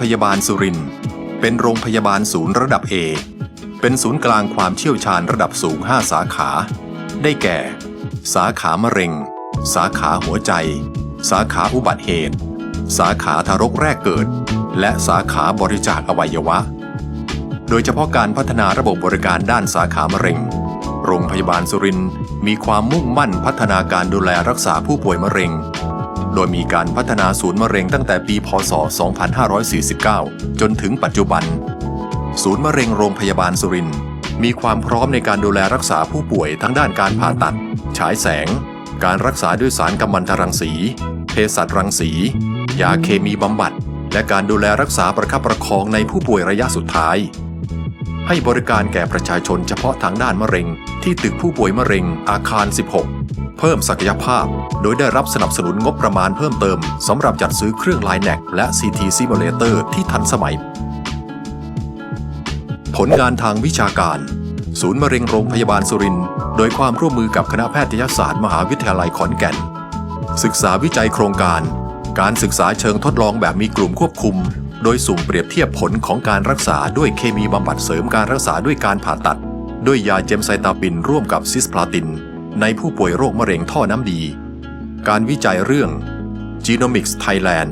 พยาบาลสุริน เป็นโรงพยาบาลศูนย์ระดับ A เป็นศูนย์กลางความเชี่ยวชาญระดับสูง 5 สาขา ได้แก่ สาขามะเร็ง สาขาหัวใจ สาขาอุบัติเหตุ สาขาทารกแรกเกิด และสาขาบริจาคอวัยวะ โดยเฉพาะการพัฒนาระบบบริการด้านสาขามะเร็ง โรงพยาบาลสุรินมีความมุ่งมั่นพัฒนาการดูแลรักษาผู้ป่วยมะเร็ง โดยมีการพัฒนาศูนย์มะเร็งตั้งแต่ปี พศ 2549 จนถึงปัจจุบัน ศูนย์มะเร็งโรงพยาบาลสุรินทร์มีความพร้อมในการดูแลรักษาผู้ป่วยทั้งด้านการผ่าตัด ฉายแสง การรักษาด้วยสารกัมมันตรังสี เภสัชรังสี ยาเคมีบำบัด และการดูแลรักษาประคับประคองในผู้ป่วยระยะสุดท้าย ให้บริการแก่ประชาชนเฉพาะทางด้านมะเร็ง ที่ตึกผู้ป่วยมะเร็งอาคาร 16 เพิ่มศักยภาพ โดยได้รับสนับสนุนงบประมาณเพิ่มเติมสำหรับจัดซื้อเครื่องไลน์แนกและ CT Simulator ที่ทันสมัย ผลงานทางวิชาการ ศูนย์มะเร็งโรงพยาบาลสุรินทร์โดยความร่วมมือกับคณะแพทยศาสตร์มหาวิทยาลัยขอนแก่น ศึกษาวิจัยโครงการ การศึกษาเชิงทดลองแบบมีกลุ่มควบคุม โดยสุ่มเปรียบเทียบผลของการรักษาด้วยเคมีบำบัดเสริมการรักษาด้วยการผ่าตัด ด้วยยาเจมไซตาปินร่วมกับซิสพลาติน ในผู้ป่วยโรคมะเร็งท่อน้ำดี การวิจัยเรื่อง Genomics Thailand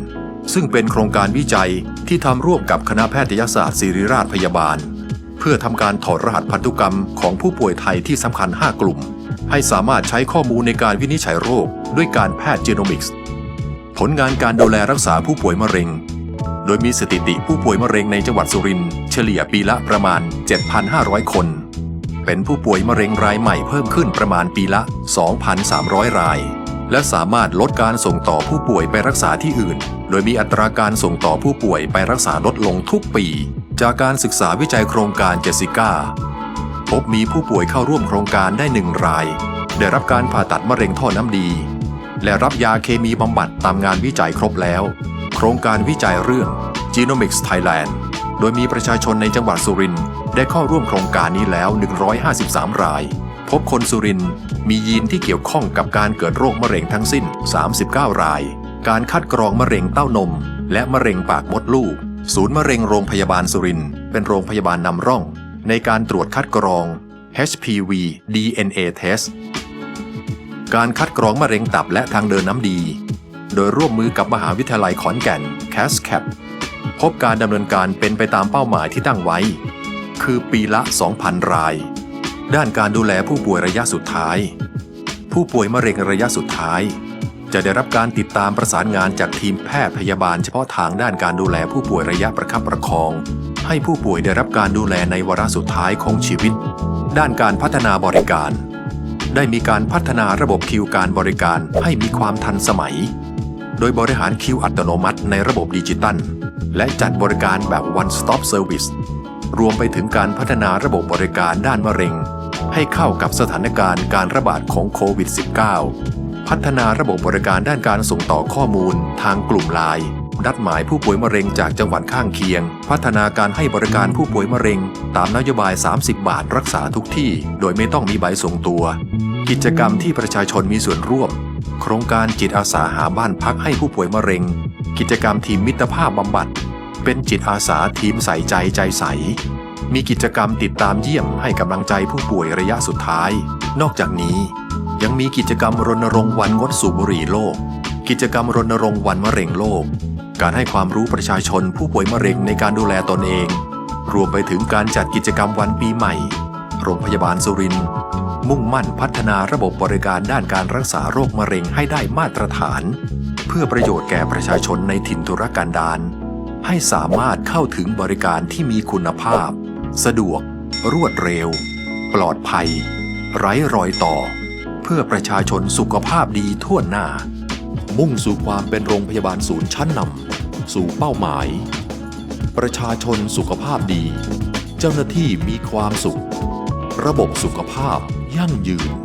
ซึ่งเป็นโครงการวิจัยที่ทำร่วมกับคณะแพทยศาสตร์ศิริราชพยาบาล เพื่อทำการถอดรหัสพันธุกรรมของผู้ป่วยไทยที่สำคัญ 5 กลุ่ม ให้สามารถใช้ข้อมูลในการวินิจฉัยโรค ด้วยการแพทย์ Genomics ผลงานการดูแลรักษาผู้ป่วยมะเร็ง โดยมีสถิติผู้ป่วยมะเร็งในจังหวัดสุรินทร์เฉลี่ยปีละประมาณ 7,500 คน เป็นผู้ป่วยมะเร็งรายใหม่เพิ่มขึ้นประมาณปีละ 2,300 ราย และสามารถลดการส่งต่อผู้ป่วยไปรักษาที่อื่น โดยมีอัตราการส่งต่อผู้ป่วยไปรักษาลดลงทุกปี จากการศึกษาวิจัยโครงการเจสิก้าพบมีผู้ป่วยเข้าร่วมโครงการได้หนึ่งราย ได้รับการผ่าตัดมะเร็งท่อน้ำดี และรับยาเคมีบำบัดตามงานวิจัยครบแล้ว โครงการวิจัยเรื่อง Genomics Thailand โดยมีประชาชนในจังหวัดสุรินทร์ได้เข้าร่วมโครงการนี้แล้ว 153 ราย พบคนสุรินทร์มียีนที่เกี่ยวข้องกับการเกิดโรคมะเร็งทั้งสิ้น 39 ราย การคัดกรองมะเร็งเต้านม และมะเร็งปากมดลูก ศูนย์มะเร็งโรงพยาบาลสุรินทร์เป็นโรงพยาบาลนำร่อง ในการตรวจคัดกรอง HPV DNA test การคัดกรองมะเร็งตับและทางเดินน้ำดี โดยร่วมมือกับมหาวิทยาลัยขอนแก่น CASCAP พบการดำเนินการเป็นไปตามเป้าหมายที่ตั้งไว้ คือปีละ 2,000 ราย ด้านการดูแลผู้ป่วยระยะสุดท้าย ผู้ป่วยมะเร็งระยะสุดท้าย จะได้รับการติดตามประสานงานจากทีมแพทย์พยาบาลเฉพาะทางด้านการดูแลผู้ป่วยระยะประคับประคอง ให้ผู้ป่วยได้รับการดูแลในวาระสุดท้ายของชีวิต ด้านการพัฒนาบริการได้มีการพัฒนาระบบคิวการบริการให้มีความทันสมัย โดยบริหารคิวอัตโนมัติในระบบดิจิตัล และจัดบริการแบบ one stop service รวมไปถึงการพัฒนาระบบบริการด้านมะเร็ง ให้เข้ากับสถานการณ์การระบาดของโควิด -19 พัฒนาระบบบริการด้านการส่งต่อข้อมูลทางกลุ่มไลน์นัดหมายผู้ป่วยมะเร็งจากจังหวัดข้างเคียง พัฒนาการให้บริการผู้ป่วยมะเร็ง ตามนโยบาย 30 บาทรักษาทุกที่ โดยไม่ต้องมีใบส่งตัว กิจกรรมที่ประชาชนมีส่วนร่วม โครงการจิตอาสาหาบ้านพักให้ผู้ป่วยมะเร็ง กิจกรรมทีมมิตรภาพบำบัด เป็นจิตอาสาทีมใส่ใจใจใส มีกิจกรรมติดตามเยี่ยมให้กำลังใจผู้ป่วยระยะสุดท้าย นอกจากนี้ ยังมีกิจกรรมรณรงค์วันงดสูบบุหรี่โลก กิจกรรมรณรงค์วันมะเร็งโลก การให้ความรู้ประชาชนผู้ป่วยมะเร็งในการดูแลตนเอง รวมไปถึงการจัดกิจกรรมวันปีใหม่ โรงพยาบาลสุรินทร์มุ่งมั่นพัฒนาระบบบริการด้านการรักษาโรคมะเร็งให้ได้มาตรฐาน เพื่อประโยชน์แก่ประชาชนในถิ่นทุรกันดารให้สามารถเข้าถึงบริการที่มีคุณภาพ สะดวก รวดเร็ว ปลอดภัย ไร้รอยต่อ เพื่อประชาชนสุขภาพดีทั่วหน้า มุ่งสู่ความเป็นโรงพยาบาลศูนย์ชั้นนำสู่เป้าหมาย ประชาชนสุขภาพดี เจ้าหน้าที่มีความสุข ระบบสุขภาพยั่งยืน